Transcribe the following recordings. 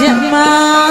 Jamar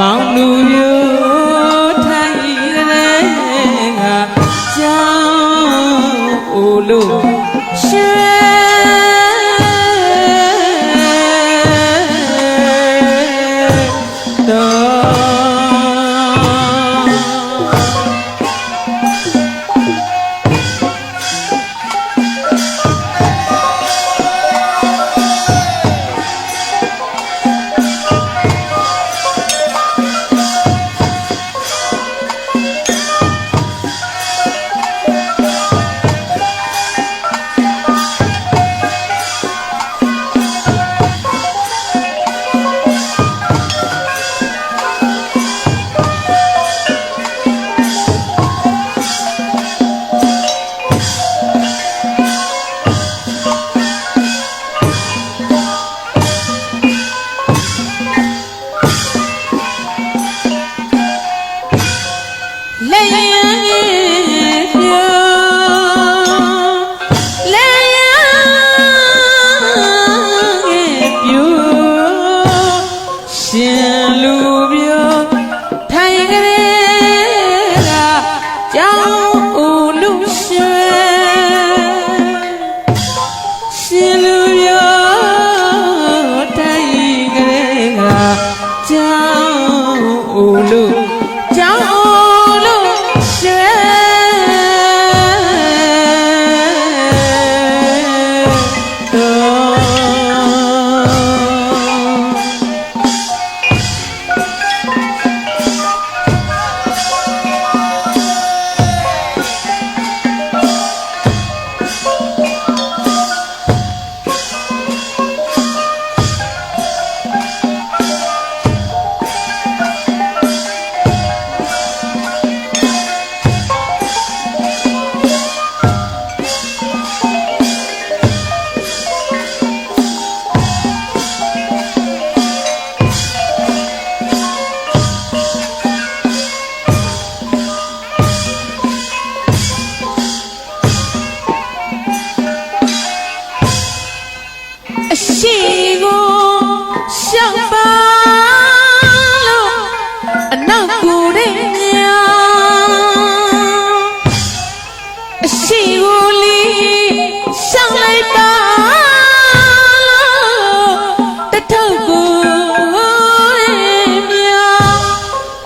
mão nuôi yêu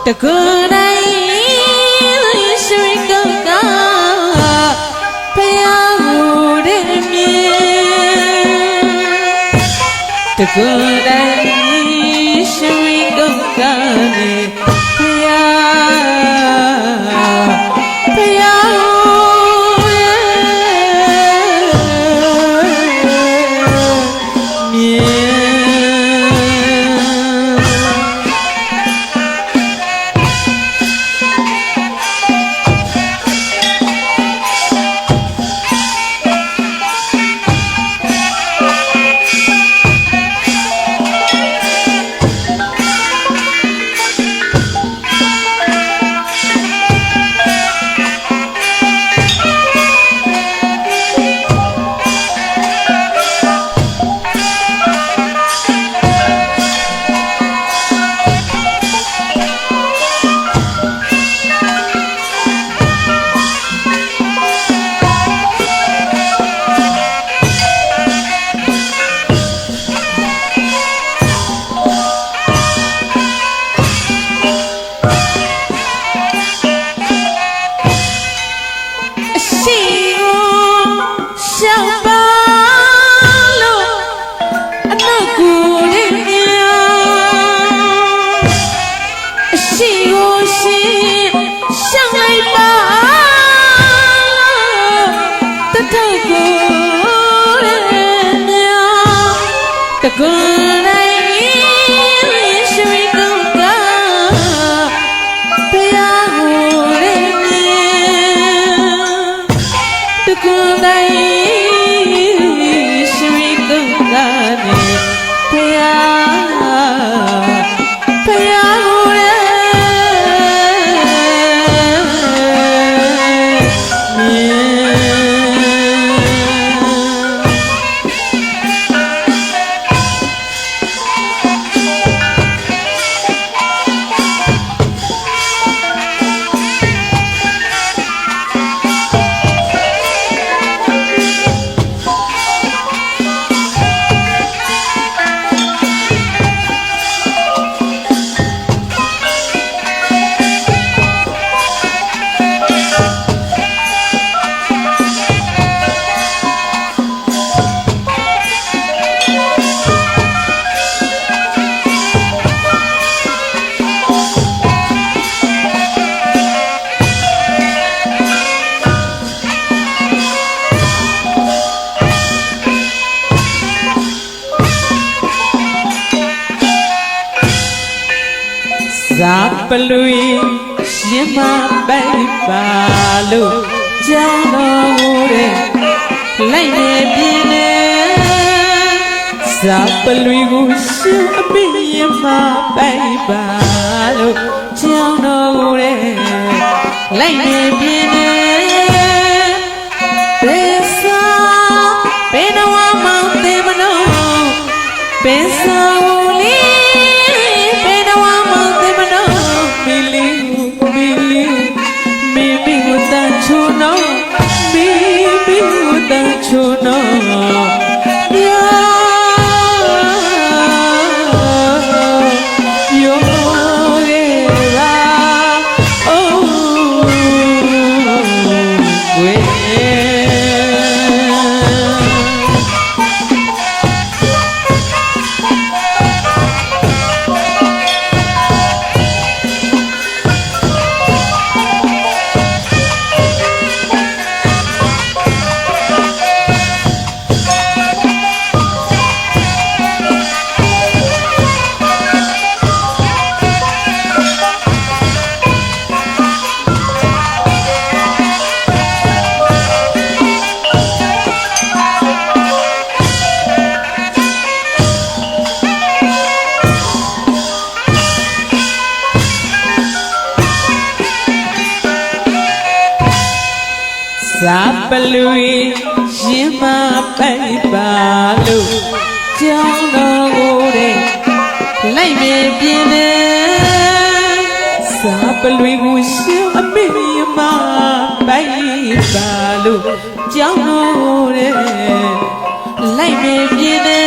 တကူတိုင်းရှိကောကဖယားဟူတဲ့မြေတကူ စာပလွေကိုရှင်အပိရင်မှာပိုက်ပါလို့ချောင်းတော်ကိုလေလိုက်နေပြင်းနေ လူရင်မပိုက်ပါလို့ကြောင်းတော်ကိုတဲ့လိုက်မြေပြင်းတယ်စာပလူကိုရှင်အမေမပိုက်ပါလို့ကြောင်းတော်တဲ့လိုက်မြေပြင်းတယ်